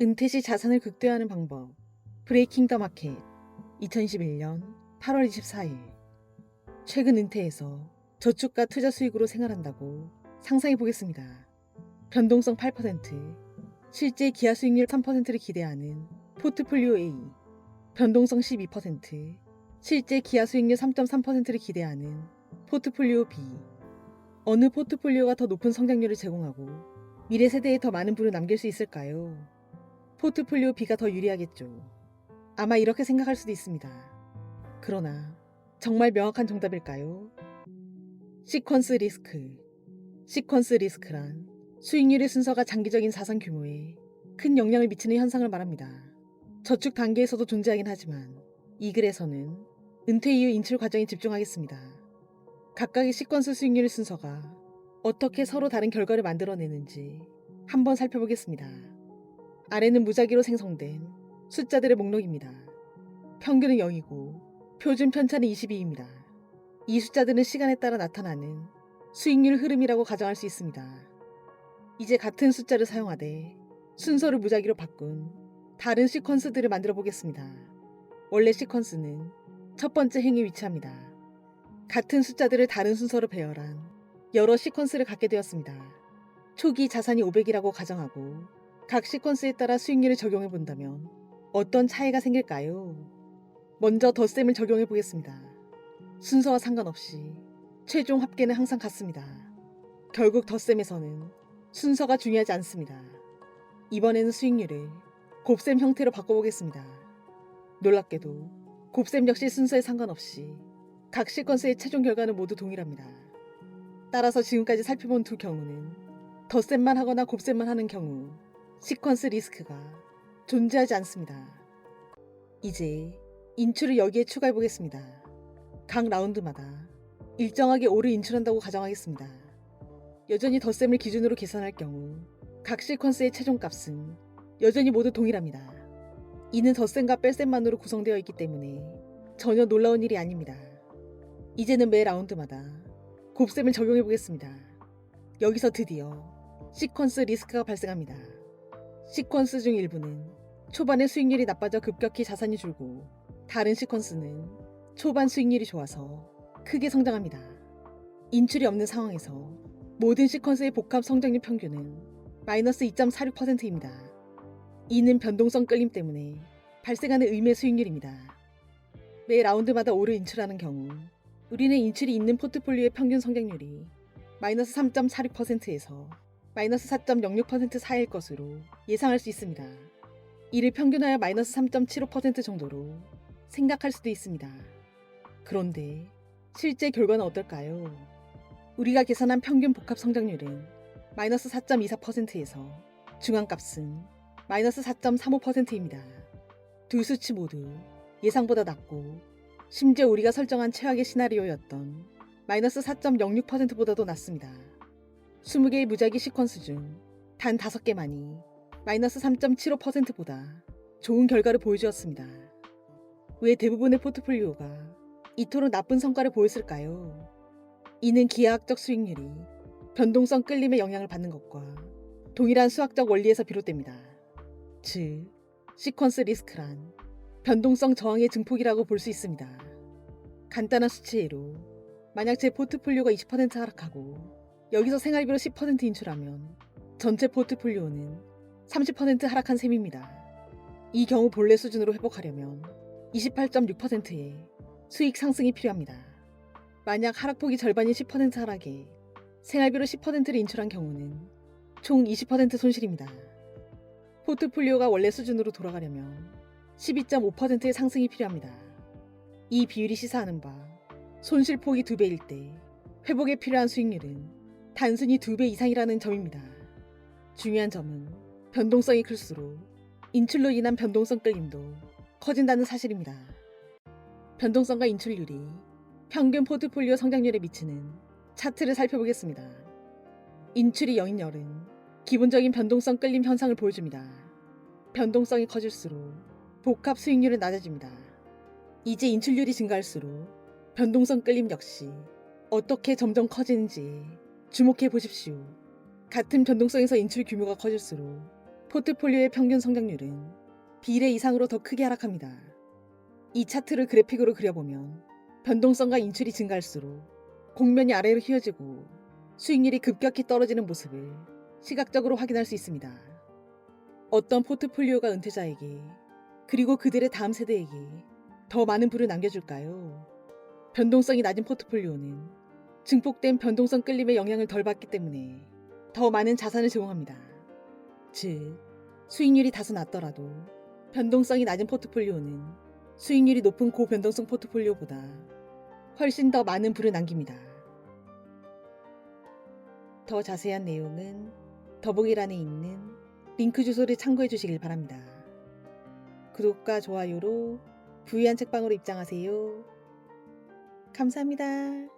은퇴 시 자산을 극대화하는 방법. 브레이킹 더 마켓. 2021년 8월 24일. 최근 은퇴해서 저축과 투자 수익으로 생활한다고 상상해 보겠습니다. 변동성 8%, 실제 기하 수익률 3%를 기대하는 포트폴리오 A. 변동성 12%, 실제 기하 수익률 3.3%를 기대하는 포트폴리오 B. 어느 포트폴리오가 더 높은 성장률을 제공하고 미래 세대에 더 많은 부를 남길 수 있을까요? 포트폴리오 B가 더 유리하겠죠. 아마 이렇게 생각할 수도 있습니다. 그러나 정말 명확한 정답일까요? 시퀀스 리스크. 시퀀스 리스크란 수익률의 순서가 장기적인 자산 규모에 큰 영향을 미치는 현상을 말합니다. 저축 단계에서도 존재하긴 하지만 이 글에서는 은퇴 이후 인출 과정에 집중하겠습니다. 각각의 시퀀스 수익률의 순서가 어떻게 서로 다른 결과를 만들어내는지 한번 살펴보겠습니다. 아래는 무작위로 생성된 숫자들의 목록입니다. 평균은 0이고 표준 편차는 22입니다. 이 숫자들은 시간에 따라 나타나는 수익률 흐름이라고 가정할 수 있습니다. 이제 같은 숫자를 사용하되 순서를 무작위로 바꾼 다른 시퀀스들을 만들어 보겠습니다. 원래 시퀀스는 첫 번째 행에 위치합니다. 같은 숫자들을 다른 순서로 배열한 여러 시퀀스를 갖게 되었습니다. 초기 자산이 500이라고 가정하고 각 시퀀스에 따라 수익률을 적용해 본다면 어떤 차이가 생길까요? 먼저 덧셈을 적용해 보겠습니다. 순서와 상관없이 최종 합계는 항상 같습니다. 결국 덧셈에서는 순서가 중요하지 않습니다. 이번에는 수익률을 곱셈 형태로 바꿔보겠습니다. 놀랍게도 곱셈 역시 순서에 상관없이 각 시퀀스의 최종 결과는 모두 동일합니다. 따라서 지금까지 살펴본 두 경우는 덧셈만 하거나 곱셈만 하는 경우 시퀀스 리스크가 존재하지 않습니다. 이제 인출을 여기에 추가해 보겠습니다. 각 라운드마다 일정하게 오를 인출한다고 가정하겠습니다. 여전히 덧셈을 기준으로 계산할 경우 각 시퀀스의 최종 값은 여전히 모두 동일합니다. 이는 덧셈과 뺄셈만으로 구성되어 있기 때문에 전혀 놀라운 일이 아닙니다. 이제는 매 라운드마다 곱셈을 적용해 보겠습니다. 여기서 드디어 시퀀스 리스크가 발생합니다. 시퀀스 중 일부는 초반에 수익률이 나빠져 급격히 자산이 줄고 다른 시퀀스는 초반 수익률이 좋아서 크게 성장합니다. 인출이 없는 상황에서 모든 시퀀스의 복합 성장률 평균은 마이너스 2.46%입니다. 이는 변동성 끌림 때문에 발생하는 의매 수익률입니다. 매 라운드마다 5를 인출하는 경우 우리는 인출이 있는 포트폴리오의 평균 성장률이 마이너스 3.46%에서 마이너스 4.06% 사이일 것으로 예상할 수 있습니다. 이를 평균하여 마이너스 3.75% 정도로 생각할 수도 있습니다. 그런데 실제 결과는 어떨까요? 우리가 계산한 평균 복합 성장률은 마이너스 4.24%에서 중앙값은 마이너스 4.35%입니다. 두 수치 모두 예상보다 낮고 심지어 우리가 설정한 최악의 시나리오였던 마이너스 4.06%보다도 낮습니다. 20개의 무작위 시퀀스 중 단 5개만이 마이너스 3.75%보다 좋은 결과를 보여주었습니다. 왜 대부분의 포트폴리오가 이토록 나쁜 성과를 보였을까요? 이는 기하학적 수익률이 변동성 끌림의 영향을 받는 것과 동일한 수학적 원리에서 비롯됩니다. 즉, 시퀀스 리스크란 변동성 저항의 증폭이라고 볼 수 있습니다. 간단한 수치예로 만약 제 포트폴리오가 20% 하락하고 여기서 생활비로 10% 인출하면 전체 포트폴리오는 30% 하락한 셈입니다. 이 경우 본래 수준으로 회복하려면 28.6%의 수익 상승이 필요합니다. 만약 하락폭이 절반인 10% 하락에 생활비로 10%를 인출한 경우는 총 20% 손실입니다. 포트폴리오가 원래 수준으로 돌아가려면 12.5%의 상승이 필요합니다. 이 비율이 시사하는 바 손실폭이 2배일 때 회복에 필요한 수익률은 단순히 2배 이상이라는 점입니다. 중요한 점은 변동성이 클수록 인출로 인한 변동성 끌림도 커진다는 사실입니다. 변동성과 인출률이 평균 포트폴리오 성장률에 미치는 차트를 살펴보겠습니다. 인출이 0인 열은 기본적인 변동성 끌림 현상을 보여줍니다. 변동성이 커질수록 복합 수익률은 낮아집니다. 이제 인출률이 증가할수록 변동성 끌림 역시 어떻게 점점 커지는지 주목해 보십시오. 같은 변동성에서 인출 규모가 커질수록 포트폴리오의 평균 성장률은 비례 이상으로 더 크게 하락합니다. 이 차트를 그래픽으로 그려보면 변동성과 인출이 증가할수록 공면이 아래로 휘어지고 수익률이 급격히 떨어지는 모습을 시각적으로 확인할 수 있습니다. 어떤 포트폴리오가 은퇴자에게 그리고 그들의 다음 세대에게 더 많은 부를 남겨줄까요? 변동성이 낮은 포트폴리오는 증폭된 변동성 끌림의 영향을 덜 받기 때문에 더 많은 자산을 제공합니다. 즉, 수익률이 다소 낮더라도 변동성이 낮은 포트폴리오는 수익률이 높은 고변동성 포트폴리오보다 훨씬 더 많은 부를 남깁니다. 더 자세한 내용은 더보기란에 있는 링크 주소를 참고해 주시길 바랍니다. 구독과 좋아요로 부유한 책방으로 입장하세요. 감사합니다.